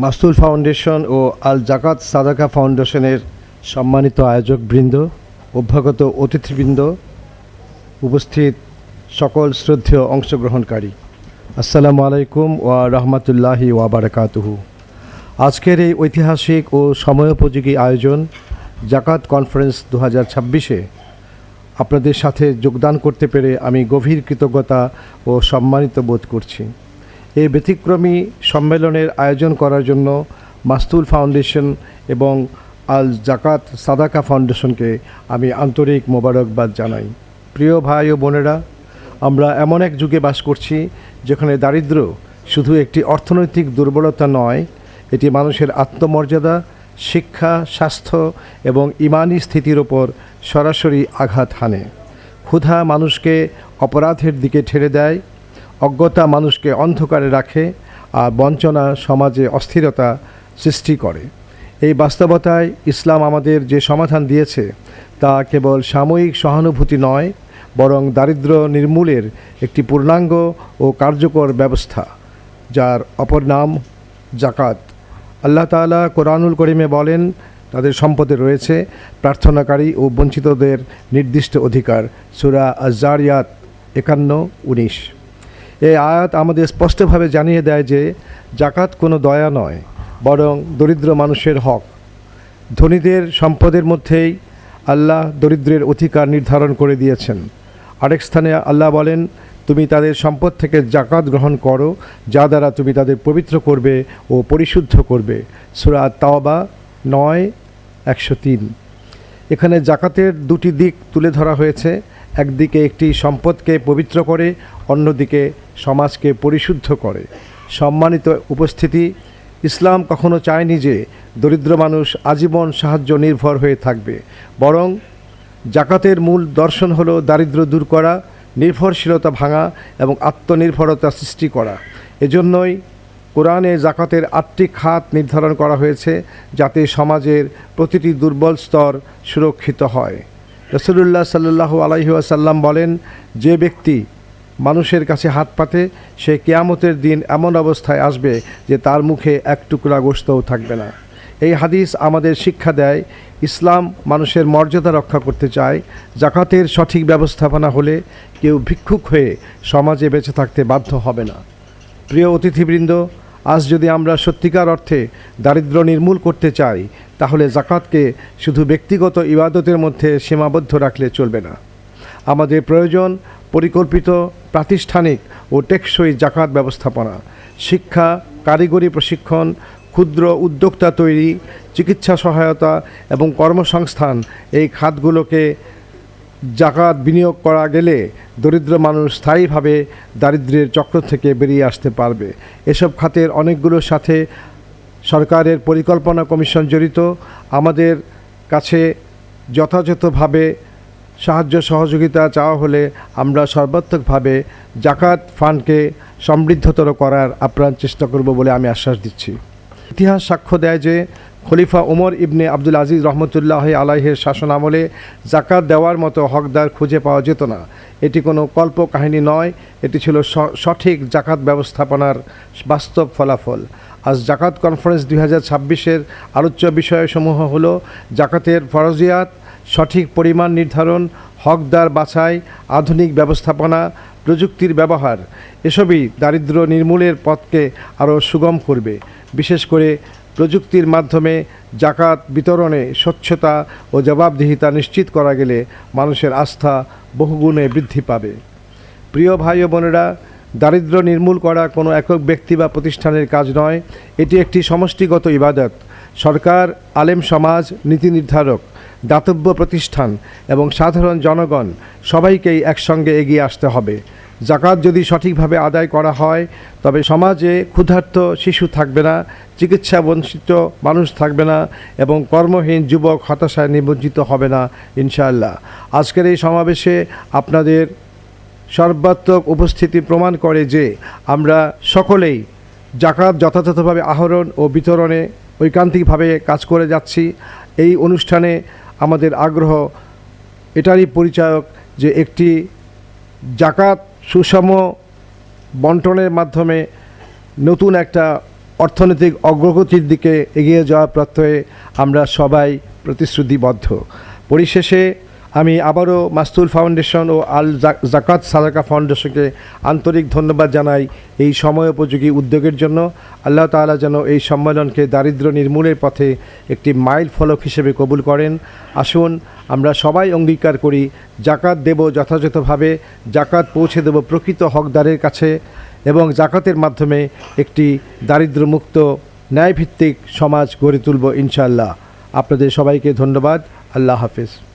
মাস্তুল foundation ও আল জাকাত সাদাকা ফাউন্ডেশনের সম্মানিত আয়োজক বৃন্দ অভ্যাগত অতিথিবৃন্দ উপস্থিত সকল শ্রদ্ধেয় অংশগ্রহণকারী। আসসালামু আলাইকুম ওয়া রহমতুল্লাহি ওয়া বারাকাতুহু। আজকের এই ঐতিহাসিক ও সময়োপযোগী আয়োজন জাকাত কনফারেন্স দু হাজার ছাব্বিশে। আপনাদের সাথে যোগদান করতে পেরে আমি গভীর কৃতজ্ঞতা ও সম্মানিত বোধ করছি। এই ব্যতিক্রমী সম্মেলনের আয়োজন করার জন্য মাস্তুল ফাউন্ডেশন এবং আল জাকাত সাদাকা ফাউন্ডেশনকে আমি আন্তরিক মোবারকবাদ জানাই। প্রিয় ভাই ও বোনেরা, আমরা এমন এক যুগে বাস করছি যেখানে দারিদ্র শুধু একটি অর্থনৈতিক দুর্বলতা নয়, এটি মানুষের আত্মমর্যাদা, শিক্ষা, স্বাস্থ্য এবং ইমানি স্থিতির ওপর সরাসরি আঘাত হানে। ক্ষুধা মানুষকে অপরাধের দিকে ঠেলে দেয় অজ্ঞতা মানুষকে অন্ধকারে রাখে আর বঞ্চনা সমাজে অস্থিরতা সৃষ্টি করে। এই বাস্তবতায় ইসলাম আমাদের যে সমাধান দিয়েছে, তা কেবল সাময়িক সহানুভূতি নয়, বরং দারিদ্র্য নির্মূলের একটি পূর্ণাঙ্গ ও কার্যকর ব্যবস্থা, যার অপর নাম জাকাত আল্লাহ তাআলা কোরআনুল করিমে বলেন, তাদের সম্পদে রয়েছে প্রার্থনাকারী ও বঞ্চিতদের নির্দিষ্ট অধিকার। সুরা আজারিয়াত একান্ন, উনিশ। এই আয়াত আমাদের স্পষ্টভাবে জানিয়ে দেয় যে জাকাত কোনো দয়া নয়, বরং দরিদ্র মানুষের হক। ধনীদের সম্পদের মধ্যেই আল্লাহ দরিদ্রের অধিকার নির্ধারণ করে দিয়েছেন। আরেক স্থানে আল্লাহ বলেন, তুমি তাদের সম্পদ থেকে জাকাত গ্রহণ করো, যা দ্বারা তুমি তাদের পবিত্র করবে ও পরিশুদ্ধ করবে। সুরা তাওবা নয়, একশো তিন। এখানে জাকাতের দুটি দিক তুলে ধরা হয়েছে। একদিকে একটি সম্পদকে পবিত্র করে অন্যদিকে সমাজকে পরিশুদ্ধ করে। সম্মানিত উপস্থিতি, ইসলাম কখনো চায়নি যে দরিদ্র মানুষ আজীবন সাহায্য নির্ভর হয়ে থাকবে। বরং জাকাতের মূল দর্শন হলো দারিদ্র্য দূর করা, নির্ভরশীলতা ভাঙা এবং আত্মনির্ভরতা সৃষ্টি করা। এজন্যই কোরআনে জাকাতের আটটি খাত নির্ধারণ করা হয়েছে যাতে সমাজের প্রতিটি দুর্বল স্তর সুরক্ষিত হয়। রসুলুল্লাহ সাল্লাহ আলাইসাল্লাম বলেন, যে ব্যক্তি মানুষের কাছে হাত পাতে, সে কেয়ামতের দিন এমন অবস্থায় আসবে যে তার মুখে এক টুকরা গোস্তও থাকবে না। এই হাদিস আমাদের শিক্ষা দেয়, ইসলাম মানুষের মর্যাদা রক্ষা করতে চায় জাকাতের সঠিক ব্যবস্থাপনা হলে কেউ ভিক্ষুক হয়ে সমাজে বেঁচে থাকতে বাধ্য হবে না। প্রিয় অতিথিবৃন্দ, আজ যদি আমরা সত্যিকার অর্থে দারিদ্র্য নির্মূল করতে চাই, তাহলে জাকাতকে শুধু ব্যক্তিগত ইবাদতের মধ্যে সীমাবদ্ধ রাখলে চলবে না। আমাদের প্রয়োজন পরিকল্পিত, প্রাতিষ্ঠানিক ও টেকসই জাকাত ব্যবস্থাপনা, শিক্ষা, কারিগরি প্রশিক্ষণ, ক্ষুদ্র উদ্যোক্তা তৈরি, চিকিৎসা সহায়তা এবং কর্মসংস্থান এই খাতগুলোকে জাকাত বিনিয়োগ করা গেলে দরিদ্র মানুষ স্থায়ীভাবে দারিদ্র্যের চক্র থেকে বেরিয়ে আসতে পারবে। এসব খাতের অনেকগুলোর সাথে সরকারের পরিকল্পনা কমিশন জড়িত। আমাদের কাছে যথাযথভাবে সাহায্য সহযোগিতা চাওয়া হলে আমরা সর্বাত্মকভাবে জাকাত ফান্ডকে সমৃদ্ধতর করার আপ্রাণ চেষ্টা করব বলে আমি আশ্বাস দিচ্ছি। ইতিহাস সাক্ষ্য দেয় যে খলিফা ওমর ইবনে আব্দুল আজিজ রহমতুল্লাহ আলাইহের শাসনামলে জাকাত দেওয়ার মতো হকদার খুঁজে পাওয়া যেত না। এটি কোনো কল্প কাহিনী নয়, এটি ছিল সঠিক জাকাত ব্যবস্থাপনার বাস্তব ফলাফল। আজ জাকাত কনফারেন্স দুই হাজার ছাব্বিশের আলোচ্য বিষয়সমূহ হল জাকাতের ফরজিয়াত সঠিক পরিমাণ নির্ধারণ, হকদার বাছাই, আধুনিক ব্যবস্থাপনা, প্রযুক্তির ব্যবহার, এসবই দারিদ্র্য নির্মূলের পথকে আরও সুগম করবে। বিশেষ করে প্রযুক্তির মাধ্যমে জাকাত বিতরণে স্বচ্ছতা ও জবাবদিহিতা নিশ্চিত করা গেলে মানুষের আস্থা বহুগুণে বৃদ্ধি পাবে। প্রিয় ভাই ও বোনেরা দারিদ্র্য নির্মূল করা কোনো একক ব্যক্তি বা প্রতিষ্ঠানের কাজ নয়, এটি একটি সমষ্টিগত ইবাদত। সরকার, আলেম সমাজ, নীতি নির্ধারক দাতব্য প্রতিষ্ঠান এবং সাধারণ জনগণ সবাইকেই একসঙ্গে এগিয়ে আসতে হবে। জাকাত যদি সঠিকভাবে আদায় করা হয়, তবে সমাজে ক্ষুধার্ত শিশু থাকবে না, চিকিৎসা বঞ্চিত মানুষ থাকবে না এবং কর্মহীন যুবক হতাশায় নিমজ্জিত হবে না, ইনশাআল্লাহ। আজকের এই সমাবেশে আপনাদের সর্বাত্মক উপস্থিতি প্রমাণ করে যে আমরা সকলেই জাকাত যথাযথভাবে আহরণ ও বিতরণে ঐকান্তিকভাবে কাজ করে যাচ্ছি। এই অনুষ্ঠানে আমাদের আগ্রহ, এটারই পরিচায়ক যে একটি জাকাত সুষম বন্টনের মাধ্যমে নতুন একটা অর্থনৈতিক অগ্রগতির দিকে এগিয়ে যাওয়ার প্রত্যয়ে আমরা সবাই প্রতিশ্রুতিবদ্ধ। পরিশেষে আমি আবারও মাস্তুল ফাউন্ডেশন ও আল জাকাত সাদাকা ফাউন্ডেশনকে আন্তরিক ধন্যবাদ জানাই এই সময়োপযোগী উদ্যোগের জন্য। আল্লাহ তাআলা যেন এই সম্মেলনকে দারিদ্র্য নির্মূলের পথে একটি মাইল ফলক হিসেবে কবুল করেন। আসুন, আমরা সবাই অঙ্গীকার করি, জাকাত দেব যথাযথভাবে, জাকাত পৌঁছে দেব প্রকৃত হকদারের কাছে এবং জাকাতের মাধ্যমে একটি দারিদ্র্যমুক্ত, ন্যায়ভিত্তিক সমাজ গড়ে তুলব ইনশাল্লাহ আপনাদের সবাইকে ধন্যবাদ। আল্লাহ হাফিজ।